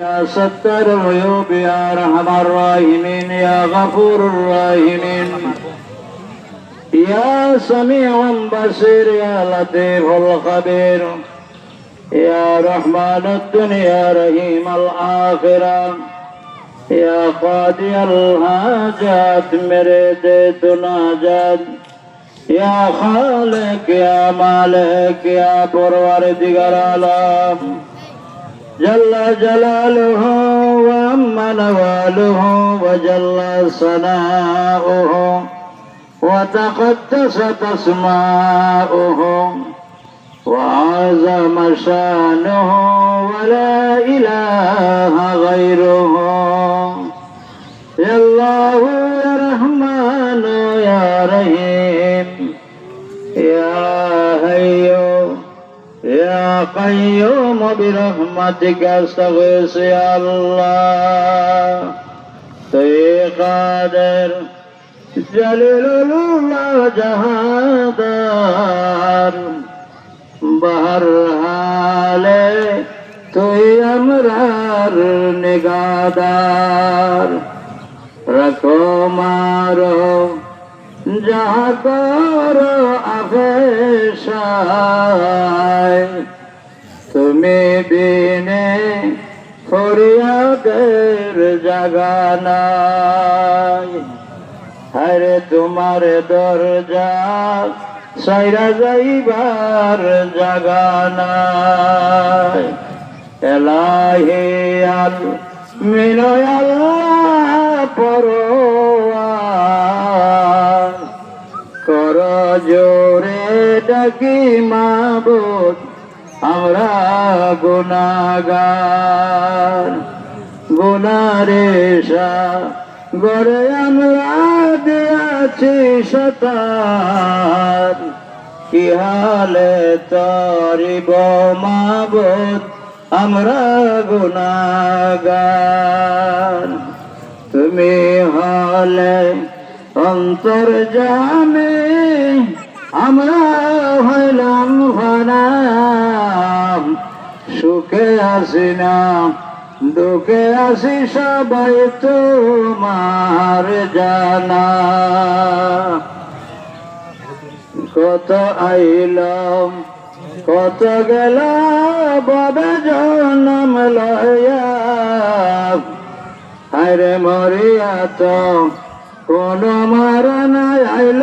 يا ستر العيوب يا ارحم الراحمين يا غفور الراحمين يا سميع بصير يا لطيف الخبير يا رحمن الدنيا رحيم الآخرة يا قاضي الحاجات مريد تناجات يا خالق يا مالك يا پروردگار عالم جل جلاله وأما نواله وجل ثناؤه وتقدست أسماؤه وعظم شأنه ولا إله غيره قيوم برحمتك استغيث يا الله তুই কাদের জলিলুল্লাহ জাহাদার বাহার হালে তুই আমরার নিগাদার রাখো মারো যাহা কর আফেশায় তুমি বিনে ফরিয়াদের জাগানায় হরে তোমার দরজা সাইরা যাইবার জাগানায় এলাহে আল মিনয় আল্লাহ পরোয়ার কর জোরে ডাকি মাবুদ আমরা গুনাগার গুনারেশা গড়ে আমরা দিয়াছি শতার কি হালে তরিব মাবুদ আমরা গুনাগার তুমি হলে অন্তর জানে আমরা হইলাম ভানাম সুখে আসি না, দুঃখে আসি সবাই তোমার জানা। কত আইলাম, কত গেল ববে জনম লয়া। আরে মরিয়া তো কোন মরণ আইল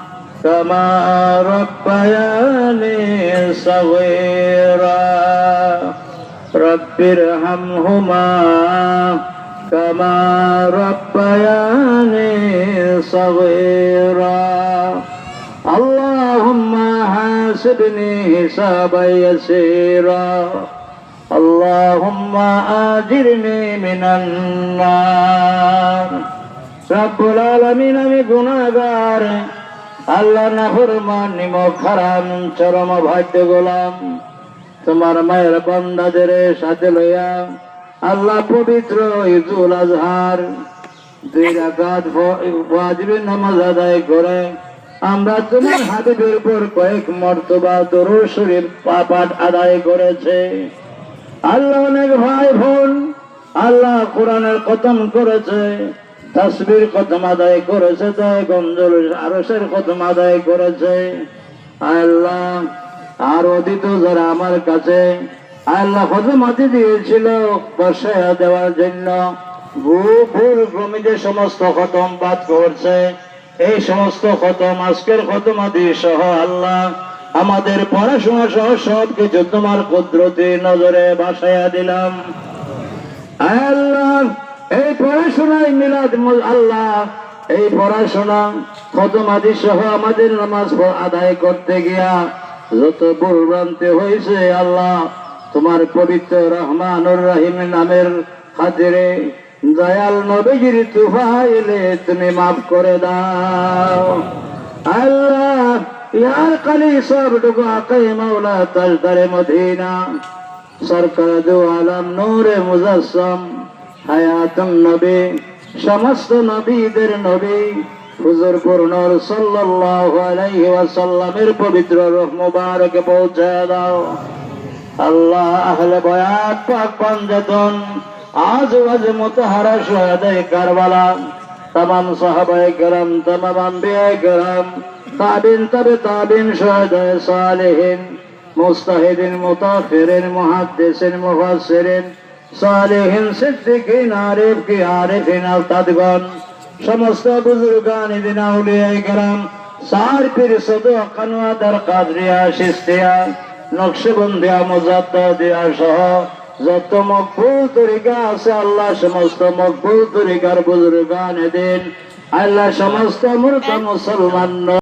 كما ربياني صغيرا رب ارحمهما كما ربياني صغيرا اللهم حاسبني حسابا يسيرا اللهم آجرني من النار رب العالمين আমি গুনাহগার আল্লাহ নাফরমান নিমক হারাম চরম ভাগ্য গোলাম। তোমার মায়ের বন্দাদের সাথে লইয়া আল্লাহ পবিত্র ঈদুল আজহার দুই রাকাত নামাজ আদায় করে। আমরা তোমার হাবিবের উপর কয়েক মর্তবা দরুদ শরীফ পাঠ আদায় করেছে। আল্লাহ অনেক ভাই বোন, আল্লাহ কোরআনের খতম করেছে। তসবির খতম আদায় করেছে তাই গঞ্জল আরসের খতম আদায় করেছে। আল্লাহ আর অতীত যারা আমার কাছে, আল্লাহ খতমাতি দিয়েছিল বসায় দেওয়ার জন্য। ভূপুর ক্রমিতে সমস্ত খতম পাঠ করছে এই সমস্ত খতম, আজকের খতমাদি সহ আল্লাহ আমাদের পড়াশোনা সহ সব কিছু তোমার কুদরতি নজরে বাসায়া দিলাম। আল্লাহ এই পড়াশোনায় মিলাদ আল্লাহ, এই পড়াশোনা খতমাদি সহ আমাদের নামাজ আদায় করতে গিয়া যত ভুলভ্রান্তি হয়েছে, আল্লাহ তোমার পবিত্র রহমানুর রহিম নামের খাতিরে দয়াল নবীজির তুফাইলে তুমি মাফ করে দাও। আল্লাহ, ইয়ার কালি সব ডুগো আকাই মাওলা তাজদারে মদিনা, সরকার দু আলম নূরে মুজাসম হায়াতুন নবী, সমস্ত নবীদের নবী, হুজুর পূর্ণর সাল্লাল্লাহু আলাইহি ওয়াসাল্লামের পবিত্র রূহ মোবারক পৌঁছে দাও। আল্লাহ আহলে বয়াত পাক পাঞ্জাতন আজ ওয়াজ মুতাহারা শুহাদায়ে কারবালা, তামাম সাহাবায়ে কেরাম তাম আম্বিয়ায়ে কেরাম, তাবিন তবে তাবিন শুহাদায়ে সালেহিন, মুস্তাহিদিন, মুতাফিরিন, মুহাদ্দিসিন, মুফাসসিরিন সালেহীন সিদ্দিকীন, আরিফ কি আরিফিন আলতাদগণ সমস্ত বুজুরগান ইদিন আউলিয়াই গেলাম সার পীর সদু কানুয়াদার কাদরিয়া শিস্তিয়া নকশবন্দিয়া মুজাদ্দিয়া সহ যত মকবুল তরিকা আছে আল্লাহ সমস্ত মকবুল তরিকার বুজুরগান ইদিন আল্লাহ সমস্ত মূর্খ মুসলমান